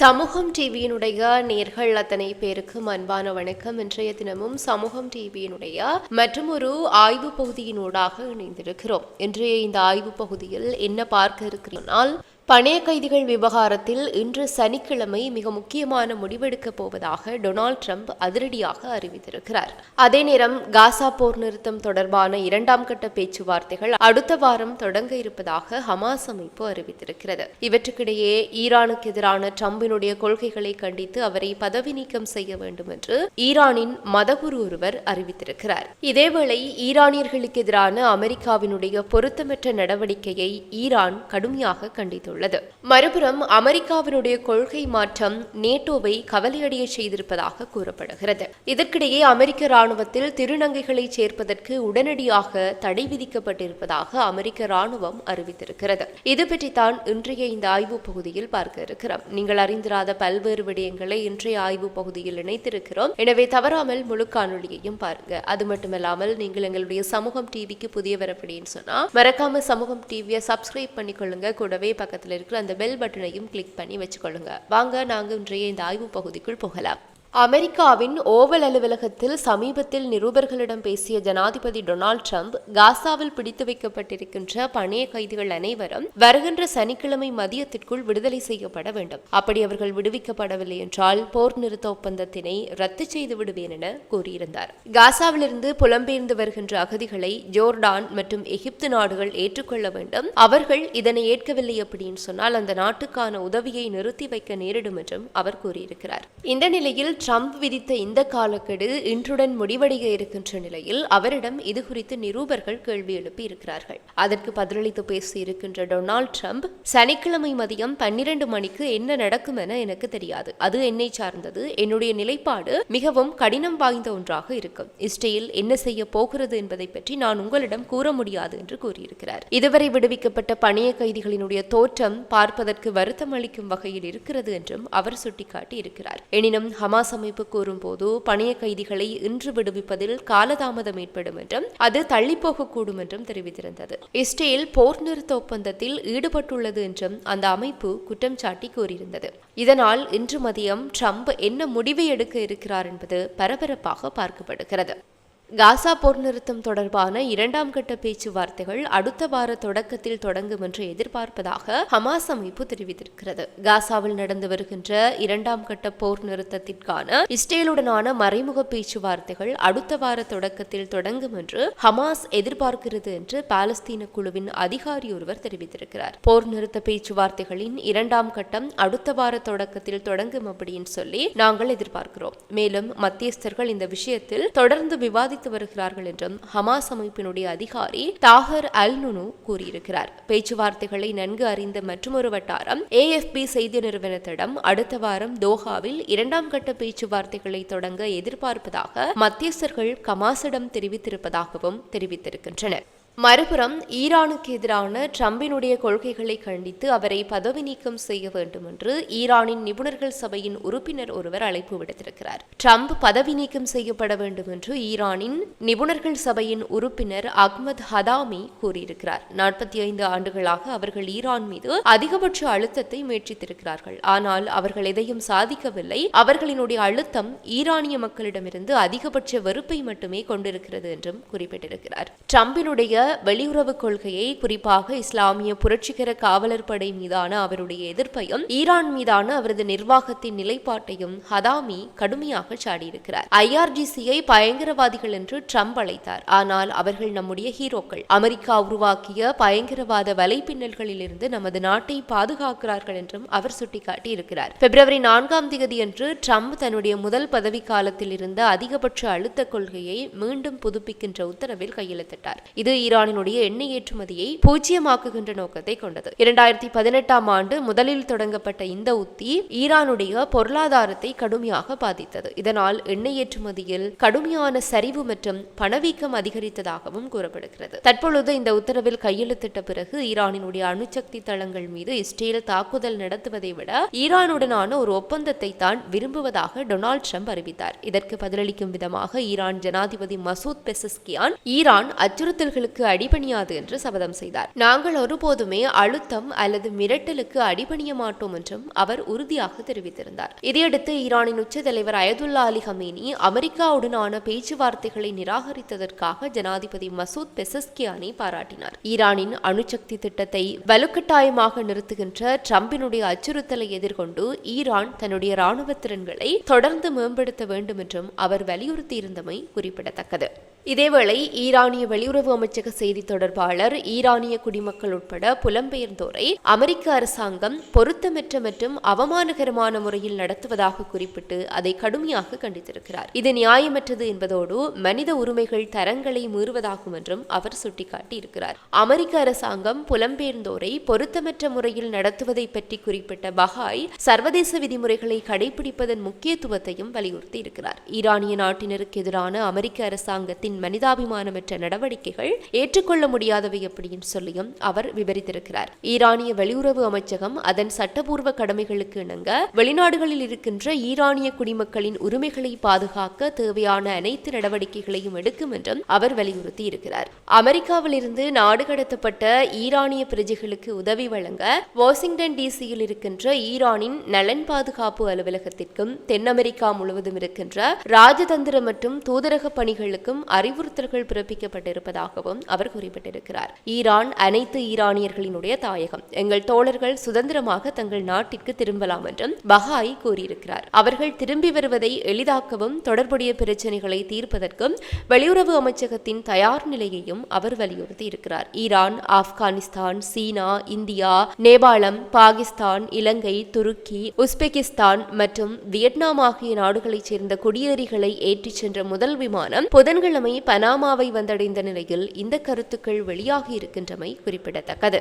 சமூகம் டிவியினுடைய நேர்கள் அத்தனை பேருக்கும் அன்பான வணக்கம். இன்றைய தினமும் சமூகம் டிவியினுடைய மற்றும் ஒரு ஆய்வு பகுதியினூடாக இணைந்திருக்கிறோம். இன்றைய இந்த ஆய்வு பகுதியில் என்ன பார்க்க இருக்கிறோம்னால் பணைய கைதிகள் விவகாரத்தில் இன்று சனிக்கிழமை மிக முக்கியமான முடிவெடுக்கப் போவதாக டொனால்ட் ட்ரம்ப் அதிரடியாக அறிவித்திருக்கிறார். அதே நேரம் காசா போர் நிறுத்தம் தொடர்பான இரண்டாம் கட்ட பேச்சுவார்த்தைகள் அடுத்த வாரம் தொடங்க இருப்பதாக ஹமாஸ் அமைப்பு அறிவித்திருக்கிறது. இவற்றுக்கிடையே ஈரானுக்கு எதிரான ட்ரம்பினுடைய கொள்கைகளை கண்டித்து அவரை பதவி நீக்கம் செய்ய வேண்டும் என்று ஈரானின் மதகுரு ஒருவர் அறிவித்திருக்கிறார். இதேவேளை ஈரானியர்களுக்கு எதிரான அமெரிக்காவினுடைய பொருத்தமற்ற நடவடிக்கையை ஈரான் கடுமையாக கண்டித்துள்ளது. உள்ளது. மறுபுறம் அமெரிக்காவினுடைய கொள்கை மாற்றம் நேட்டோவை கவலையடைய செய்திருப்பதாக கூறப்படுகிறது. இதற்கிடையே அமெரிக்க ராணுவத்தில் திருநங்கைகளை சேர்ப்பதற்கு உடனடியாக தடை விதிக்கப்பட்டிருப்பதாக அமெரிக்க ராணுவம் அறிவித்திருக்கிறது. இது பற்றித்தான் இன்றைய இந்த ஆய்வு பகுதியில் பார்க்க இருக்கிறோம். நீங்கள் அறிந்திராத பல்வேறு விடயங்களை இன்றைய ஆய்வு பகுதியில் இணைத்திருக்கிறோம். எனவே தவறாமல் முழு காணொலியையும் பாருங்க. அது மட்டுமல்லாமல் நீங்கள் எங்களுடைய சமூகம் டிவிக்கு புதியவர் அப்படின்னு சொன்னா மறக்காம சமூகம் டிவியை சப்ஸ்கிரைப் பண்ணிக்கொள்ளுங்க. கூடவே பக்கத்தில் பக்கத்தில் இருக்கிற அந்த பெல் பட்டனையும் கிளிக் பண்ணி வச்சுக்கொள்ளுங்க. வாங்க நாங்கள் இன்றைய இந்த ஆய்வு பகுதிக்குள் போகலாம். அமெரிக்காவின் ஓவல் அலுவலகத்தில் சமீபத்தில் நிருபர்களிடம் பேசிய ஜனாதிபதி டொனால்ட் ட்ரம்ப் காசாவில் பிடித்து வைக்கப்பட்டிருக்கின்ற பணைய கைதிகள் அனைவரும் வருகின்ற சனிக்கிழமை மதியத்திற்குள் விடுதலை செய்யப்பட வேண்டும். அப்படி அவர்கள் விடுவிக்கப்படவில்லை என்றால் போர் நிறுத்த ஒப்பந்தத்தினை ரத்து செய்து விடுவேன் என கூறியிருந்தார். காசாவிலிருந்து புலம்பெயர்ந்து வருகின்ற அகதிகளை ஜோர்டான் மற்றும் எகிப்து நாடுகள் ஏற்றுக்கொள்ள வேண்டும். அவர்கள் இதனை ஏற்கவில்லை அப்படின்னு சொன்னால் அந்த நாட்டுக்கான உதவியை நிறுத்தி வைக்க நேரிடும் என்றும் அவர் கூறியிருக்கிறார். இந்த நிலையில் ட்ரம்ப் விதித்த இந்த காலக்கெடு இன்றுடன் முடிவடைய இருக்கின்ற நிலையில் அவரிடம் இது குறித்து நிரூபர்கள் கேள்வி எழுப்பி இருக்கிறார்கள் அதற்கு பதிலளித்து பேசி இருக்கின்ற டொனால்ட் ட்ரம்ப் சனிக்கிழமை மதியம் பன்னிரண்டு மணிக்கு என்ன நடக்கும் என எனக்கு தெரியாது. அது என்னை சார்ந்தது. என்னுடைய நிலைப்பாடு மிகவும் கடினம் வாய்ந்த ஒன்றாக இருக்கும். இஸ்ரேல் என்ன செய்ய போகிறது என்பதை பற்றி நான் உங்களிடம் கூற முடியாது என்று கூறியிருக்கிறார். இதுவரை விடுவிக்கப்பட்ட பணிய கைதிகளினுடைய தோற்றம் பார்ப்பதற்கு வருத்தம் அளிக்கும் வகையில் இருக்கிறது என்றும் அவர் சுட்டிக்காட்டி இருக்கிறார் எனினும் ஹமாஸ் அரசமைப்பு கூறும்போது பணைய கைதிகளை இன்று விடுவிப்பதில் காலதாமதம் ஏற்படும் என்றும் அது தள்ளிப்போகக்கூடும் என்றும் தெரிவித்திருந்தது. இஸ்ரேல் போர் நிறுத்த ஒப்பந்தத்தில் ஈடுபட்டுள்ளது என்றும் அந்த அமைப்பு குற்றம் சாட்டி கூறியிருந்தது. இதனால் இன்று மதியம் ட்ரம்ப் என்ன முடிவை எடுக்க இருக்கிறார் என்பது பரபரப்பாக பார்க்கப்படுகிறது. காசா போர் நிறுத்தம் தொடர்பான இரண்டாம் கட்ட பேச்சுவார்த்தைகள் அடுத்த வார தொடக்கத்தில் தொடங்கும் என்று எதிர்பார்ப்பதாக ஹமாஸ் அமைப்பு தெரிவித்திருக்கிறது. காசாவில் நடந்து வருகின்ற இரண்டாம் கட்ட போர் நிறுத்தத்திற்கான இஸ்ரேலுடனான மறைமுக பேச்சுவார்த்தைகள் அடுத்த வார தொடக்கத்தில் தொடங்கும் என்று ஹமாஸ் எதிர்பார்க்கிறது என்று பாலஸ்தீன குழுவின் அதிகாரி ஒருவர் தெரிவித்திருக்கிறார். போர் நிறுத்த பேச்சுவார்த்தைகளின் இரண்டாம் கட்டம் அடுத்த வார தொடக்கத்தில் தொடங்கும் அப்படின்னு சொல்லி நாங்கள் எதிர்பார்க்கிறோம். மேலும் மத்தியஸ்தர்கள் இந்த விஷயத்தில் தொடர்ந்து விவாதி விவாதித்து வருகிறார்கள் என்றும் ஹமாஸ் அமைப்பினுடைய அதிகாரி தாகர் அல் நுனு கூறியிருக்கிறார். பேச்சுவார்த்தைகளை நன்கு அறிந்த மற்றொரு வட்டாரம் ஏஎஃப்பி செய்தி நிறுவனத்திடம் அடுத்த வாரம் தோஹாவில் இரண்டாம் கட்ட பேச்சுவார்த்தைகளை தொடங்க எதிர்பார்ப்பதாக மத்தியஸ்தர்கள் கமாசிடம் தெரிவித்திருப்பதாகவும் தெரிவித்திருக்கின்றனர். மறுபுறம் ஈரானுக்கு எதிரான ட்ரம்பினுடைய கொள்கைகளை கண்டித்து அவரை பதவி நீக்கம் செய்ய வேண்டும் என்று ஈரானின் நிபுணர்கள் சபையின் உறுப்பினர் ஒருவர் அழைப்பு விடுத்திருக்கிறார். ட்ரம்ப் பதவி நீக்கம் செய்யப்பட வேண்டும் என்று ஈரானின் நிபுணர்கள் சபையின் உறுப்பினர் அஹ்மத் ஹதாமி கூறியிருக்கிறார். நாற்பத்தி ஐந்து ஆண்டுகளாக அவர்கள் ஈரான் மீது அதிகபட்ச அழுத்தத்தை முயற்சித்திருக்கிறார்கள். ஆனால் அவர்கள் எதையும் சாதிக்கவில்லை. அவர்களினுடைய அழுத்தம் ஈரானிய மக்களிடமிருந்து அதிகபட்ச வெறுப்பை மட்டுமே கொண்டிருக்கிறது என்றும் குறிப்பிட்டிருக்கிறார். ட்ரம்பினுடைய வெளியுறவு கொள்கையை குறிப்பாக இஸ்லாமிய புரட்சிகர காவலர் படை மீதான அவருடைய எதிர்ப்பையும் ஈரான் மீதான அவரது நிர்வாகத்தின் நிலைப்பாட்டையும் ஹதாமி கடுமையாக சாடியிருக்கிறார். ஐஆர்ஜிசியை பயங்கரவாதிகள் என்று ட்ரம்ப் அழைத்தார். ஆனால் அவர்கள் நம்முடைய ஹீரோக்கள். அமெரிக்கா உருவாக்கிய பயங்கரவாத வலைப்பின்னல்களில் இருந்து நமது நாட்டை பாதுகாக்கிறார்கள் என்றும் அவர் சுட்டிக்காட்டி இருக்கிறார் பிப்ரவரி நான்காம் தேதி அன்று ட்ரம்ப் தன்னுடைய முதல் பதவி காலத்தில் இருந்த அதிகபட்ச அழுத்த கொள்கையை மீண்டும் புதுப்பிக்கின்ற உத்தரவில் கையெழுத்திட்டார். இது ஈரான் ஈரானினுடைய எண்ணெய் ஏற்றுமதியை பூஜ்ஜியமாக்குகின்ற நோக்கத்தை கொண்டது. இரண்டாயிரத்தி பதினெட்டாம் ஆண்டு முதலில் தொடங்கப்பட்ட இந்த உத்தி ஈரானுடைய பொருளாதாரத்தை கடுமையாக பாதித்தது. இதனால் எண்ணெய் ஏற்றுமதியில் கடுமையான சரிவு மற்றும் பணவீக்கம் அதிகரித்ததாகவும் கூறப்படுகிறது. தற்பொழுது இந்த உத்தரவில் கையெழுத்திட்ட பிறகு ஈரானினுடைய அணுசக்தி தளங்கள் மீது இஸ்ரேல் தாக்குதல் நடத்துவதை விட ஈரானுடனான ஒரு ஒப்பந்தத்தை தான் விரும்புவதாக டொனால்ட் ட்ரம்ப் அறிவித்தார். இதற்கு பதிலளிக்கும் விதமாக ஈரான் ஜனாதிபதி மசூத் பெசஸ்கியான் ஈரான் அச்சுறுத்தல்களுக்கு மிரட்டலுக்கு அடிபணியாது என்று சபதம் செய்தார். நாங்கள் ஒருபோதுமே அழுத்தம் அல்லது மிரட்டலுக்கு அடிபணிய மாட்டோம் என்றும் அவர் உறுதியாக தெரிவித்திருந்தார். இதையடுத்து ஈரானின் உச்ச தலைவர் அயதுல்லா அலி ஹமீனி அமெரிக்காவுடனான பேச்சுவார்த்தைகளை நிராகரித்ததற்காக ஜனாதிபதி மசூத் பெசஸ்கியானை பாராட்டினார். ஈரானின் அணுசக்தி திட்டத்தை வலுக்கட்டாயமாக நிறுத்துகின்ற ட்ரம்பினுடைய அச்சுறுத்தலை எதிர்கொண்டு ஈரான் தன்னுடைய ராணுவ திறன்களை தொடர்ந்து மேம்படுத்த வேண்டும் என்றும் அவர் வலியுறுத்தியிருந்தமை குறிப்பிடத்தக்கது. இதேவேளை ஈரானிய வெளியுறவு அமைச்சக செய்தி தொடர்பாளர் ஈரானிய குடிமக்கள் உட்பட புலம்பெயர்ந்தோரை அமெரிக்க அரசாங்கம் பொருத்தமற்ற மற்றும் அவமானகரமான முறையில் நடத்துவதாக குறிப்பிட்டு அதை கடுமையாக கண்டித்திருக்கிறார். இது நியாயமற்றது என்பதோடு மனித உரிமைகள் தரங்களை மீறுவதாகும் என்றும் அவர் சுட்டிக்காட்டியிருக்கிறார். அமெரிக்க அரசாங்கம் புலம்பெயர்ந்தோரை பொருத்தமற்ற முறையில் நடத்துவதை பற்றி குறிப்பிட்ட பஹாய் சர்வதேச விதிமுறைகளை கடைபிடிப்பதன் முக்கியத்துவத்தையும் வலியுறுத்தி இருக்கிறார் ஈரானிய நாட்டினருக்கு எதிரான அமெரிக்க அரசாங்கத்தின் அரசின் மனிதாபிமானமற்ற நடவடிக்கைகள் ஏற்றுக்கொள்ள முடியாதவை அப்படின்னு சொல்லியும் அவர் விவரித்திருக்கிறார். ஈரானிய வெளியுறவு அமைச்சகம் அதன் சட்டபூர்வ கடமைகளுக்கு இணங்க வெளிநாடுகளில் இருக்கின்ற ஈரானிய குடிமக்களின் உரிமைகளை பாதுகாக்க தேவையான அனைத்து நடவடிக்கைகளையும் எடுக்கும் என்றும் அவர் வலியுறுத்தி இருக்கிறார் அமெரிக்காவிலிருந்து நாடு கடத்தப்பட்ட ஈரானிய பிரஜைகளுக்கு உதவி வழங்க வாஷிங்டன் டிசியில் இருக்கின்ற ஈரானின் நலன் பாதுகாப்பு அலுவலகத்திற்கும் தென் அமெரிக்கா முழுவதும் இருக்கின்ற ராஜதந்திர மற்றும் தூதரக பணிகளுக்கும் அறி அறிவுறுத்தல்கள் பிறப்பிக்கப்பட்டிருப்பதாகவும் அவர் குறிப்பிட்டிருக்கிறார். ஈரான் அனைத்து ஈரானியர்களினுடைய தாயகம். எங்கள் தோழர்கள் சுதந்திரமாக தங்கள் நாட்டிற்கு திரும்பலாம் என்றும் பஹாய் கூறியிருக்கிறார். அவர்கள் திரும்பி வருவதை எளிதாக்கவும் தொடர்புடைய பிரச்சனைகளை தீர்ப்பதற்கும் வெளியுறவு அமைச்சகத்தின் தயார் நிலையையும் அவர் வலியுறுத்தி இருக்கிறார் ஈரான் ஆப்கானிஸ்தான் சீனா இந்தியா நேபாளம் பாகிஸ்தான் இலங்கை துருக்கி உஸ்பெகிஸ்தான் மற்றும் வியட்நாம் ஆகிய நாடுகளைச் சேர்ந்த குடியேறிகளை ஏற்றிச் சென்ற முதல் விமானம் புதன்கிழமை பனாமாவை வந்தடைந்த நிலையில் இந்த கருத்துக்கள் வெளியாகி இருக்கின்றமை குறிப்பிடத்தக்கது.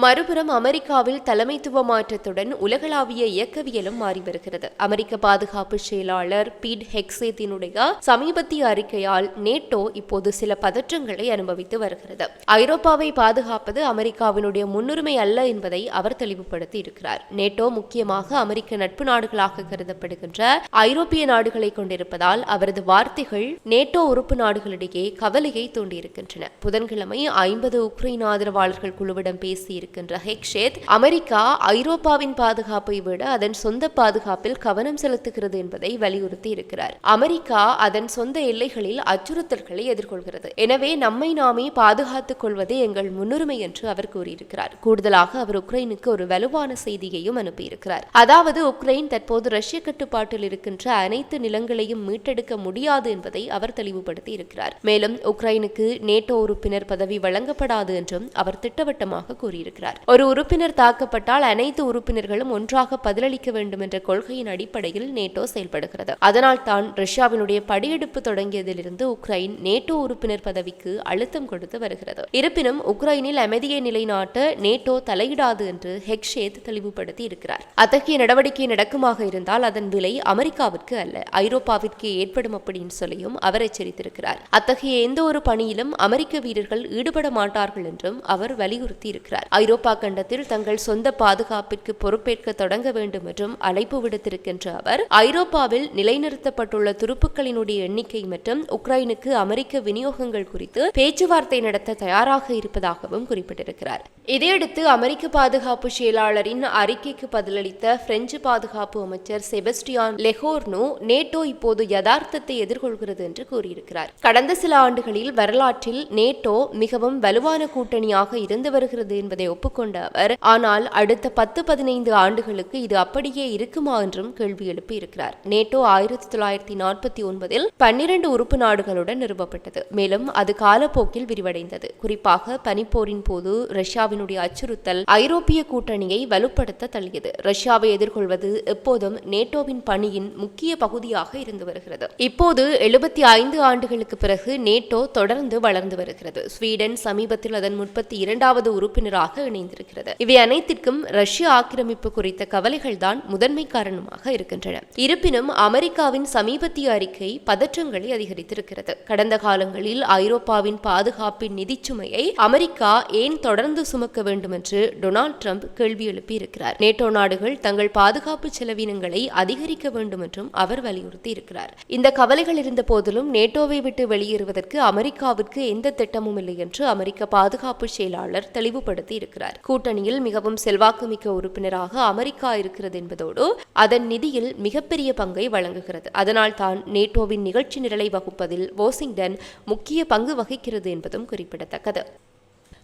மறுபுறம் அமெரிக்காவில் தலைமைத்துவ மாற்றத்துடன் உலகளாவிய இயக்கவியலும் மாறி வருகிறது. அமெரிக்க பாதுகாப்பு செயலாளர் பீட் ஹெக்ஸேத்தினுடைய சமீபத்திய அறிக்கையால் நேட்டோ இப்போது சில பதற்றங்களை அனுபவித்து வருகிறது. ஐரோப்பாவை பாதுகாப்பது அமெரிக்காவினுடைய முன்னுரிமை அல்ல என்பதை அவர் தெளிவுபடுத்தி இருக்கிறார். நேட்டோ முக்கியமாக அமெரிக்க நட்பு நாடுகளாக கருதப்படுகின்ற ஐரோப்பிய நாடுகளை கொண்டிருப்பதால் அவரது வார்த்தைகள் நேட்டோ உறுப்பு நாடுகளிடையே கவலையை தூண்டியிருக்கின்றன. புதன்கிழமை ஐம்பது உக்ரைன் ஆதரவாளர்கள் குழுவிடம் பேசிய கூறியிருக்கின்ற ஹெக்ஷேத் அமெரிக்கா ஐரோப்பாவின் பாதுகாப்பை விட அதன் சொந்த பாதுகாப்பில் கவனம் செலுத்துகிறது என்பதை வலியுறுத்தி இருக்கிறார். அமெரிக்கா அதன் சொந்த எல்லைகளில் அச்சுறுத்தல்களை எதிர்கொள்கிறது. எனவே நம்மை நாமே பாதுகாத்துக் கொள்வதே எங்கள் முன்னுரிமை என்று அவர் கூறியிருக்கிறார். கூடுதலாக அவர் உக்ரைனுக்கு ஒரு வலுவான செய்தியையும் அனுப்பியிருக்கிறார். அதாவது உக்ரைன் தற்போது ரஷ்ய கட்டுப்பாட்டில் இருக்கின்ற அனைத்து நிலங்களையும் மீட்டெடுக்க முடியாது என்பதை அவர் தெளிவுபடுத்தி இருக்கிறார் மேலும் உக்ரைனுக்கு நேட்டோ உறுப்பினர் பதவி வழங்கப்படாது என்றும் அவர் திட்டவட்டமாக கூறியிருக்கிறார். கூறியிருக்கிறார் ஒரு உறுப்பினர் தாக்கப்பட்டால் அனைத்து உறுப்பினர்களும் ஒன்றாக பதிலளிக்க வேண்டும் என்ற கொள்கையின் அடிப்படையில் நேட்டோ செயல்படுகிறது. அதனால் தான் ரஷ்யாவினுடைய படியெடுப்பு தொடங்கியதிலிருந்து உக்ரைன் நேட்டோ உறுப்பினர் பதவிக்கு அழுத்தம் கொடுத்து வருகிறது. இருப்பினும் உக்ரைனில் அமைதியை நிலைநாட்ட நேட்டோ தலையிடாது என்று ஹெக்ஷேத் தெளிவுபடுத்தி இருக்கிறார். அத்தகைய நடவடிக்கை நடக்குமாக இருந்தால் அதன் விலை அமெரிக்காவிற்கு அல்ல ஐரோப்பாவிற்கு ஏற்படும் அப்படின்னு சொல்லியும் அவர் எச்சரித்திருக்கிறார். அத்தகைய எந்த ஒரு பணியிலும் அமெரிக்க வீரர்கள் ஈடுபட மாட்டார்கள் என்றும் அவர் வலியுறுத்தி இருக்கிறார் ஐரோப்பா கண்டத்தில் தங்கள் சொந்த பாதுகாப்பிற்கு பொறுப்பேற்க தொடங்க வேண்டும் என்றும் அழைப்பு விடுத்திருக்கின்ற அவர் ஐரோப்பாவில் நிலைநிறுத்தப்பட்டுள்ள துருப்புக்களினுடைய எண்ணிக்கை மற்றும் உக்ரைனுக்கு அமெரிக்க விநியோகங்கள் குறித்து பேச்சுவார்த்தை நடத்த தயாராக இருப்பதாகவும் குறிப்பிட்டிருக்கிறார். இதையடுத்து அமெரிக்க பாதுகாப்பு செயலாளரின் அறிக்கைக்கு பதிலளித்த பிரெஞ்சு பாதுகாப்பு அமைச்சர் செபஸ்டியான் லெஹோர்னு நேட்டோ இப்போது யதார்த்தத்தை எதிர்கொள்கிறது என்று கூறியிருக்கிறார். கடந்த சில ஆண்டுகளில் வரலாற்றில் நேட்டோ மிகவும் வலுவான கூட்டணியாக இருந்து வருகிறது என்பதை என்பதை ஒப்புக்கொண்ட அவர் ஆனால் அடுத்த பத்து பதினைந்து ஆண்டுகளுக்கு இது அப்படியே இருக்குமா? என்றும் கேள்வி எழுப்பியிருக்கிறார். நேட்டோ ஆயிரத்தி தொள்ளாயிரத்தி நாற்பத்தி ஒன்பதில் பன்னிரண்டு உறுப்பு நாடுகளுடன் நிறுவப்பட்டது. மேலும் அது காலப்போக்கில் விரிவடைந்தது. குறிப்பாக பனிப்போரின் போது ரஷ்யாவினுடைய அச்சுறுத்தல் ஐரோப்பிய கூட்டணியை வலுப்படுத்த தள்ளியது. ரஷ்யாவை எதிர்கொள்வது எப்போதும் நேட்டோவின் பணியின் முக்கிய பகுதியாக இருந்து வருகிறது. இப்போது எழுபத்தி ஐந்து ஆண்டுகளுக்கு பிறகு நேட்டோ தொடர்ந்து வளர்ந்து வருகிறது. ஸ்வீடன் சமீபத்தில் அதன் முப்பத்தி இரண்டாவது உறுப்பினராக செய்தியூடாக இணைந்திருக்கிறது. இவை அனைத்திற்கும் ரஷ்ய ஆக்கிரமிப்பு குறித்த கவலைகள் தான் முதன்மை காரணமாக இருக்கின்றன. இருப்பினும் அமெரிக்காவின் சமீபத்திய அறிக்கை பதற்றங்களை அதிகரித்திருக்கிறது. கடந்த காலங்களில் ஐரோப்பாவின் பாதுகாப்பின் நிதிச்சுமையை அமெரிக்கா ஏன் தொடர்ந்து சுமக்க வேண்டும் என்று டொனால்ட் ட்ரம்ப் கேள்வி எழுப்பியிருக்கிறார். நேட்டோ நாடுகள் தங்கள் பாதுகாப்பு செலவினங்களை அதிகரிக்க வேண்டும் என்றும் அவர் வலியுறுத்தி இருக்கிறார் இந்த கவலைகள் இருந்த போதிலும் நேட்டோவை விட்டு வெளியேறுவதற்கு அமெரிக்காவிற்கு எந்த திட்டமும் இல்லை என்று அமெரிக்க பாதுகாப்பு செயலாளர் தெளிவுபடுத்தி இருக்கிறார் கூட்டணியில் மிகவும் செல்வாக்குமிக்க உறுப்பினராக அமெரிக்கா இருக்கிறது என்பதோடு அதன் நிதியில் மிகப்பெரிய பங்கை வழங்குகிறது. அதனால் தான் நேட்டோவின் நிகழ்ச்சி நிரலை வகுப்பதில் வாஷிங்டன் முக்கிய பங்கு வகிக்கிறது என்பதும் குறிப்பிடத்தக்கது.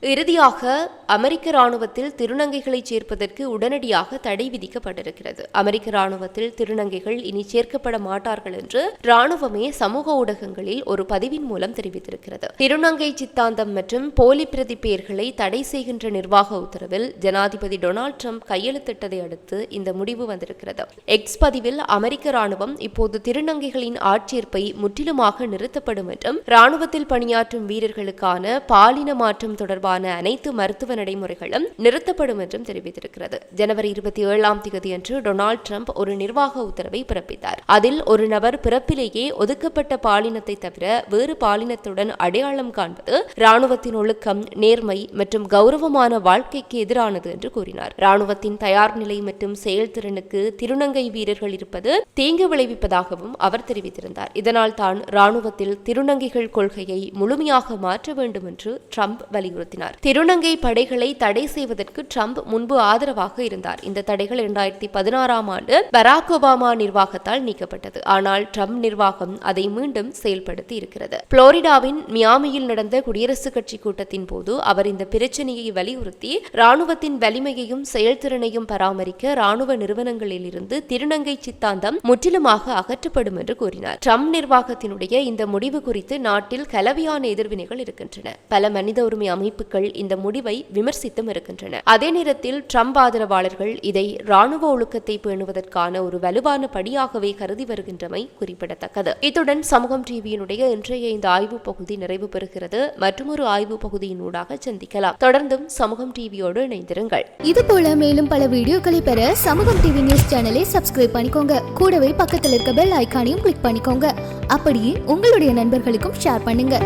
இறுதியாக அமெரிக்க ராணுவத்தில் திருநங்கைகளை சேர்ப்பதற்கு உடனடியாக தடை விதிக்கப்பட்டிருக்கிறது. அமெரிக்க ராணுவத்தில் திருநங்கைகள் இனி சேர்க்கப்பட மாட்டார்கள் என்று ராணுவமே சமூக ஊடகங்களில் ஒரு பதிவின் மூலம் தெரிவித்திருக்கிறது. திருநங்கை சித்தாந்தம் மற்றும் போலி பிரதி பெயர்களை தடை செய்கின்ற நிர்வாக உத்தரவில் ஜனாதிபதி டொனால்ட் ட்ரம்ப் கையெழுத்திட்டதை அடுத்து இந்த முடிவு வந்திருக்கிறது. எக்ஸ் பதிவில் அமெரிக்க ராணுவம் இப்போது திருநங்கைகளின் ஆட்சேர்ப்பை முற்றிலுமாக நிறுத்தப்படும் என்றும் ராணுவத்தில் பணியாற்றும் வீரர்களுக்கான பாலின மாற்றம் தொடர்பாக தொடர்பான அனைத்து மருத்துவ நடைமுறைகளும் நிறுத்தப்படும் என்றும் தெரிவித்திருக்கிறது. ஜனவரி இருபத்தி ஏழாம் தேதி அன்று டொனால்டு ட்ரம்ப் ஒரு நிர்வாக உத்தரவை பிறப்பித்தார். அதில் ஒரு நபர் பிறப்பிலேயே ஒதுக்கப்பட்ட பாலினத்தை தவிர வேறு பாலினத்துடன் அடையாளம் காண்பது ராணுவத்தின் ஒழுக்கம் நேர்மை மற்றும் கௌரவமான வாழ்க்கைக்கு எதிரானது என்று கூறினார். ராணுவத்தின் தயார் நிலை மற்றும் செயல்திறனுக்கு திருநங்கை வீரர்கள் இருப்பது தீங்கு விளைவிப்பதாகவும் அவர் தெரிவித்திருந்தார். இதனால் தான் ராணுவத்தில் திருநங்கைகள் கொள்கையை முழுமையாக மாற்ற வேண்டும் என்று ட்ரம்ப் வலியுறுத்தினார். நடத்தினார் திருநங்கை படைகளை தடை செய்வதற்கு ட்ரம்ப் முன்பு ஆதரவாக இருந்தார். இந்த தடைகள் இரண்டாயிரத்தி பதினாறாம் ஆண்டு பராக் ஒபாமா நிர்வாகத்தால் நீக்கப்பட்டது. ஆனால் ட்ரம்ப் நிர்வாகம் அதை மீண்டும் செயல்படுத்தி இருக்கிறது. புளோரிடாவின் மியாமியில் நடந்த குடியரசுக் கட்சி கூட்டத்தின் போது அவர் இந்த பிரச்சனையை வலியுறுத்தி ராணுவத்தின் வலிமையையும் செயல்திறனையும் பராமரிக்க ராணுவ நிறுவனங்களில் இருந்து திருநங்கை சித்தாந்தம் முற்றிலுமாக அகற்றப்படும் என்று கூறினார். ட்ரம்ப் நிர்வாகத்தினுடைய இந்த முடிவு குறித்து நாட்டில் கலவையான எதிர்வினைகள் இருக்கின்றன. பல மனித உரிமை அமைப்புகள் குழுக்கள் இந்த முடிவை விமர்சித்தும் இருக்கின்றன. அதே நேரத்தில் ட்ரம்ப் ஆதரவாளர்கள் இதை ராணுவ ஒழுக்கத்தை பேணுவதற்கான ஒரு வலுவான படியாகவே கருதி வருகின்றமை குறிப்பிடத்தக்கது. இத்துடன் சமூகம் டிவியினுடைய இன்றைய இந்த ஆய்வு பகுதி நிறைவு பெறுகிறது. மற்றொரு ஆய்வு பகுதியினூடாக சந்திக்கலாம். தொடர்ந்தும் சமூகம் டிவியோடு இணைந்திருங்கள். இது போல மேலும் பல வீடியோக்களை பெற சமூகம் டிவி நியூஸ் சேனலை சப்ஸ்கிரைப் பண்ணிக்கோங்க. கூடவே பக்கத்தில் இருக்க பெல் ஐக்கானையும் கிளிக் பண்ணிக்கோங்க. அப்படியே உங்களுடைய நண்பர்களுக்கும் ஷேர் பண்ணுங்க.